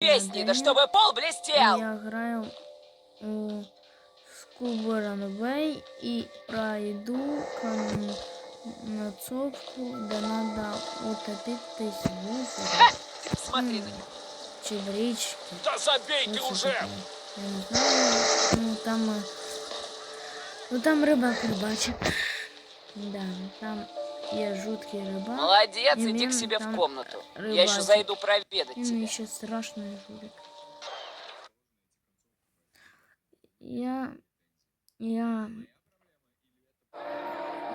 Песни, да чтобы пол блестел! Я граю у Скубу Ранвей и пройду концовку, де надо в озеро Смотри на него. в. Да забей ты уже! Я не знаю. Ну там. е, Ну там рибак рибачить. Да, там є жуткий рибак. Молодец, И иди к Лена себе в там комнату. Я рыбачит. еще зайду проведать Він тебя. ще страшний жулик. Я. Я.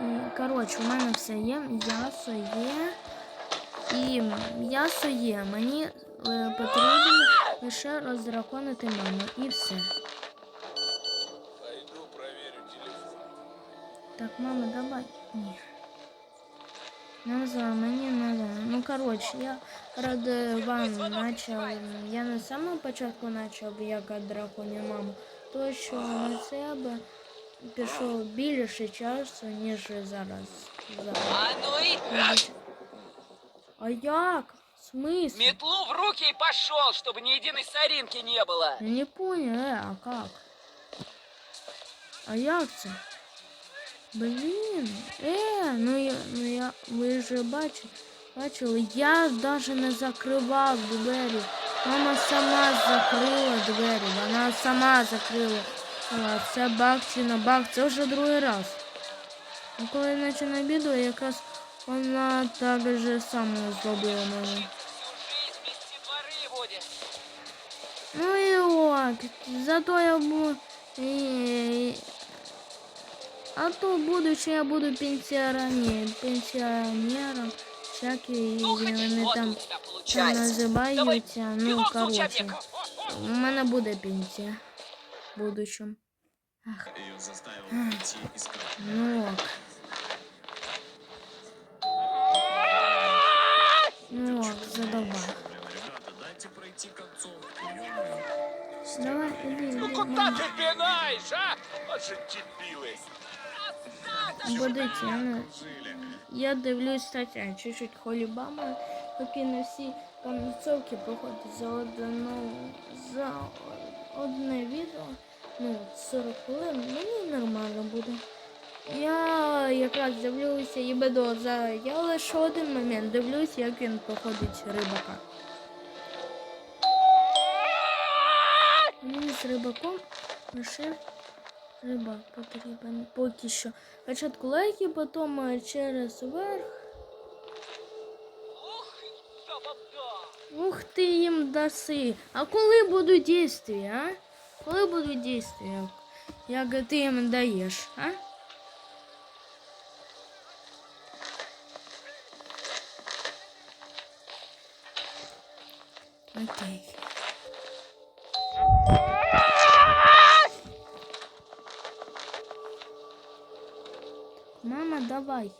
І, коротше, у мене все є, м'ясо є. І м'ясо є. Мені е, потрібно лише роздраконити маму. І все. Пойду проверю телефон. Так, мама, давай. Ні. Не знаю, мені не знаю. Ну, коротше, я ради вам начав. Я на самому початку почав як драконі маму. То, що на себе пішов більше часу, ніж зараз. зараз. А ну и А як? В смысле? метлу в руки и пошел, чтобы ни единой соринки не было. Я не понял, э, а как? А як це? Блін, е, ну я, ну я, ви ж бачили, бачили, я навіть не закривав двері. Мама сама закрила двері, вона сама закрила. А, Це баг чи не баг, це вже другий раз. Ну, коли я починаю відео, якраз вона так же само зробила мене. Ну і от, зато я буду. І... А то будучи я буду пенсіонером, пенсіонером, всякі Ну, хоть вони вот там у тебя там получается. називаються. Ну, Бегом за коротше, учебником. у мене буде пенсія в будущем. Ах, Ее заставил идти искать. ну ок. Ну ок, задавай. Блин, ребята, дайте пройти концовку. ё-моё. Давай, іди, Ну іди. куда ты пинаешь, а? Вот же дебилы. Будуть, я не... Я дивлюсь стаття, чуть-чуть холібама, поки не всі концовки проходять за одну за одне відео. Ну, 40 хвилин, мені нормально буде. Я якраз дивлюся і бедо за. Я лише один момент дивлюсь, як він проходить рибака. Мені з рибаком лише рибак потрібен поки що. Спочатку лайки, потім е, через верх. Ух, да вам да. Ух ти їм даси. А коли будуть дійстві, а? Коли будуть дійстві, як, як ти їм даєш, а? Окей. давай.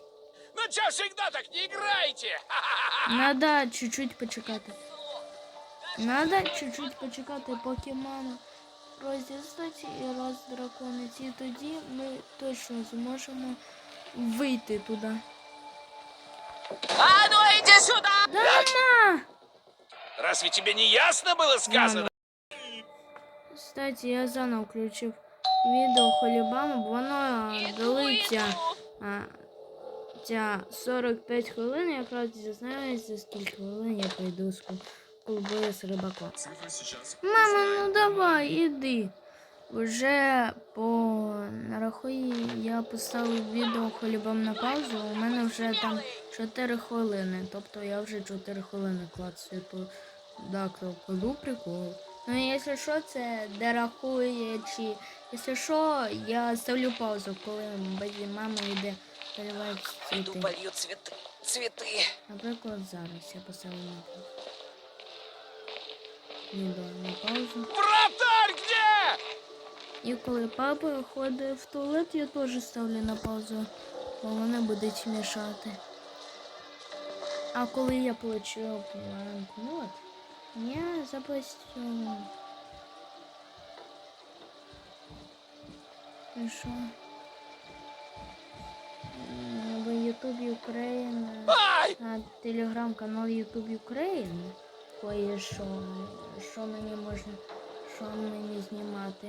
Ну чё всегда так не играете? Надо чуть-чуть почекати. Надо чуть-чуть почекати, поки мама роздістить і роздраконить. І тоді ми точно зможемо вийти туди. А ну иди сюда! Да, мама! Разве тебе не ясно было сказано? Кстати, я заново включив відео Холібама, бо воно длиться Ця 45 хвилин, якраз дізнаюся, за скільки хвилин я пройду з клубою з рибаком. Мама, ну давай, іди. Вже по нарахуй я поставив відео холібом на паузу. У мене вже там 4 хвилини. Тобто я вже 4 хвилини клацаю по да, кладу прикол. Ну, якщо що, це де рахує, чи якщо що, я ставлю паузу, коли мами йде переливати Пойду цвіти. полью цветы. Цветы. Наприклад, зараз я поставлю на паузу. Відео на паузу. Вратарь где? І коли папа ходить в туалет, я теж ставлю на паузу, бо вони будуть мішати. А коли я получу бланкнот, я запустю. І що? В YouTube Ukraine, на телеграм-канал YouTube Ukraine кое-що, що мені можна, що мені знімати.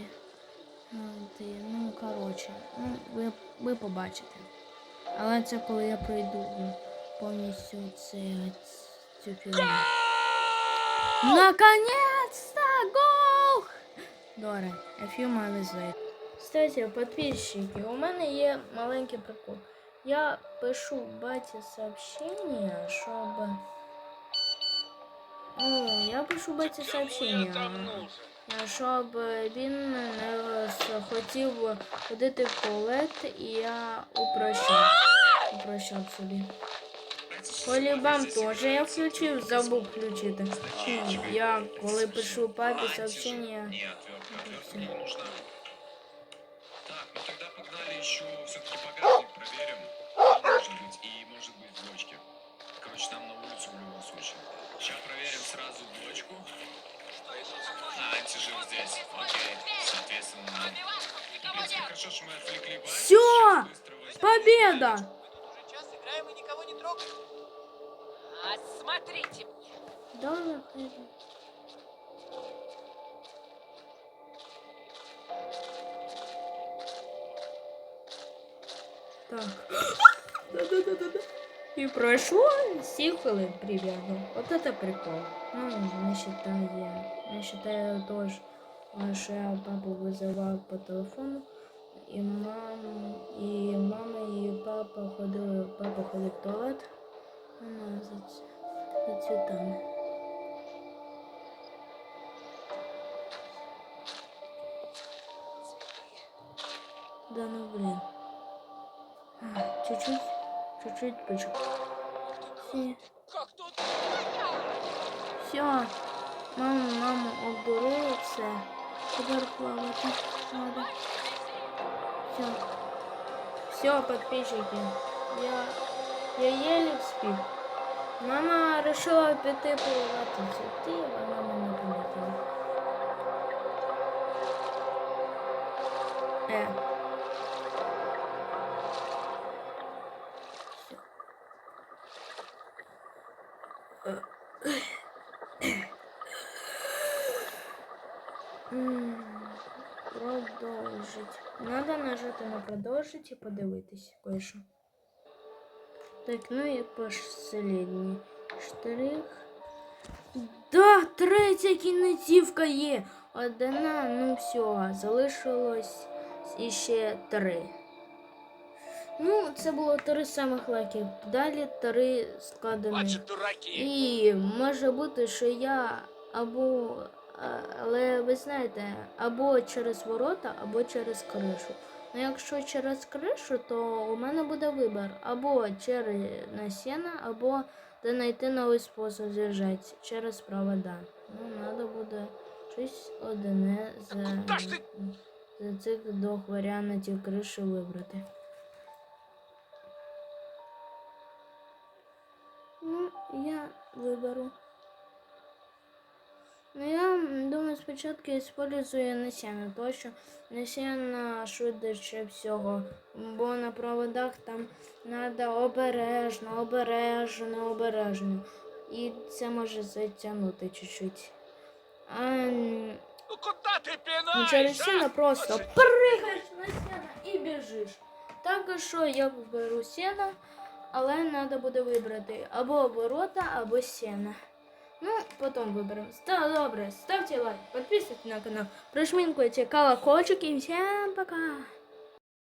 Ну, ти, ну коротше, ну, ви, ви побачите. Але це коли я пройду повністю це, цю фігню. Наконец-то гол! Добре, a few moments later. Кстати, подписчики, у мене є маленький прикол. Я пишу баті сообщення, щоб... Ну, я пишу баті сообщення. Щоб він не хотів ходити в туалет, і я упрощав. Упрощав собі. Полібам теж я включив, забув включити. Я коли пишу папі сообщення. Так, ну тогда погнали еще все-таки багажник проверим. Может быть и может быть в. Короче, там на улицу в любом случае. Сейчас проверим сразу бочку. А, антижир здесь. Окей. Соответственно, хорошо, что мы отвлекли Васю. Всё! Сейчас быстро возьмем Победа! Уже час играем и никого не трогаем. А смотрите мне. Добре. Так. И прошло 7 хвилин примерно. Вот это прикол. Ну, не считая, не считая того, що я папу визивав по телефону. І мам, і мама, і папа ходили, папа ходив в туалет. Вона за, ц- за цвітами. Да ну блин. Чуть-чуть, чуть-чуть почек. Все, Как тут? все. Мама, мама обдурила все. Тепер плавати надо. Все. Все, подписчики. Я, я еле вспів. Мама решила піти поливати цвіти, вона мене полетіла. Е. Продовжить. Надо нажати на продовжить і подивитись кое-що. Так, ну і последній штрих. Да, третя кінцівка є. Одна, ну все, залишилось іще три. Ну, це було три самих лайків. Далі три складені. І може бути, що я або. Але ви знаєте, або через ворота, або через кришу. Ну, якщо через кришу, то у мене буде вибір або через на сіна, або де знайти новий спосіб з'їжджати через провода. Ну, треба буде щось одне з, з цих двох варіантів криші вибрати. Виберу. Ну, я думаю, спочатку использую насіння, тому що насіння швидше всього, бо на проводах там треба обережно, обережно, обережно. І це може затягнути чуть-чуть. А Ну куда ты ну, через а? сіно просто пригаєш на сіно і біжиш. Так що я виберу сіно, але треба буде вибрати або ворота, або сіна. Ну, потім виберемо. Став, добре, ставте лайк, підписуйтесь на канал, пришмінкуйте колокольчик і всім пока.